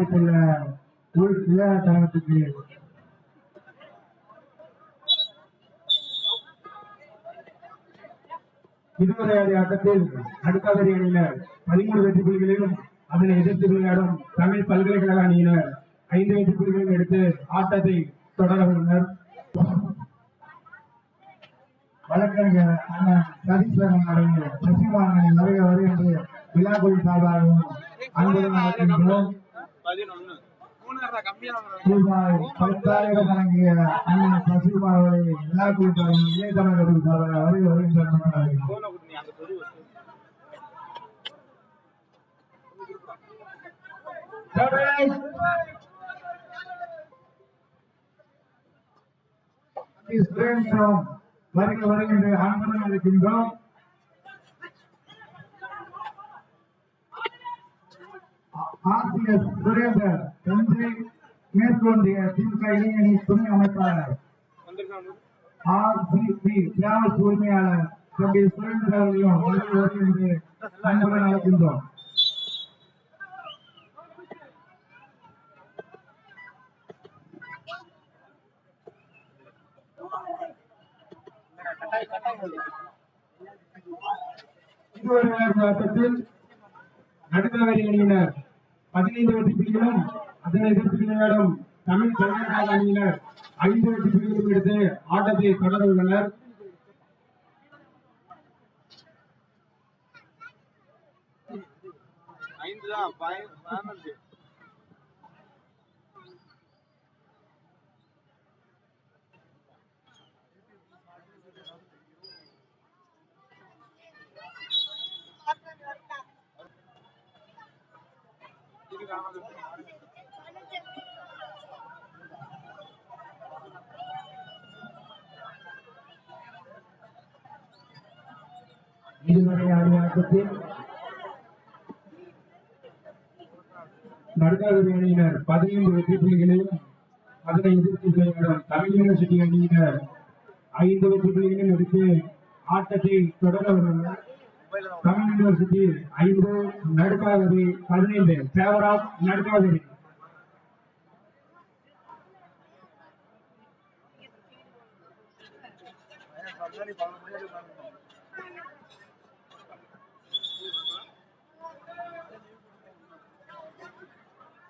பராமரித்துள்ள உள் விளையாட்டரங்கத்துக்கு இதுவரை ஆட்டத்தில் நடுக்காவிரி அணியினர் பதிமூணு வெற்றி புள்ளிகளிலும் அதனை எதிர்த்து விளையாடும் தமிழ் பல்கலைக்கழக அணியினர் ஐந்து வெற்றி புள்ளிகளும் எடுத்து ஆட்டத்தை தொடர உள்ளனர். வழக்கறிஞர் அண்ணன் சதீஸ்வரன் அவர்கள் சசிகுமாரனை வருக வருகின்ற என்று விழாக்குழு சார்பாகவும் அன்புடன் பத்தாயிரம் வழங்கிய அண்ணன் சசிகுமார் அவர்களை விழாக்குழு சார்பாகவும் இளைய தமிழர்கள் சார்பாக வருக வருக என்று அன்புடன் அங்க ஆசிரியர் சுரேந்தர் தஞ்சை மேற்கொண்டிய திமுக இளைஞரணி துணை அமைப்பாளர் வந்திருக்காங்க ஆர்சிபி டிராவல்ஸ் உரிமையாளர் தம்பி சுரேந்தர் அவர்களையும் வருக வருக என்று அன்புடன் அழைக்கின்றோம் இதுவரை விளையாட்டு ஆட்டத்தில் நடுக்காவரி அணியினர் பதினைந்து வெற்றி புள்ளிகளும் அதனை எதிர்த்து விளையாடும் தமிழ் கர்நாடக அணியினர் ஐந்து வெற்றி புள்ளிகளும் எடுத்து ஆட்டத்தை தொடர உள்ளனர் ஐந்து தான் இதுவரை ஆடிய ஆட்டத்தில் அணியினர் பதினைந்து வெற்றி புள்ளிகளையும் அதனை எதிர்த்து விளையாடும் தமிழ் யூனிவர்சிட்டி அணியினர் ஐந்து வெற்றி புள்ளிகளையும் எடுத்து ஆட்டத்தை தொடர உள்ளனர் யூனிவர்சிட்டி ஐந்து நடுக்காவரி பதினைந்து ஃபேவர் ஆஃப் நடுக்காவரி பதினாறு பதினஞ்சு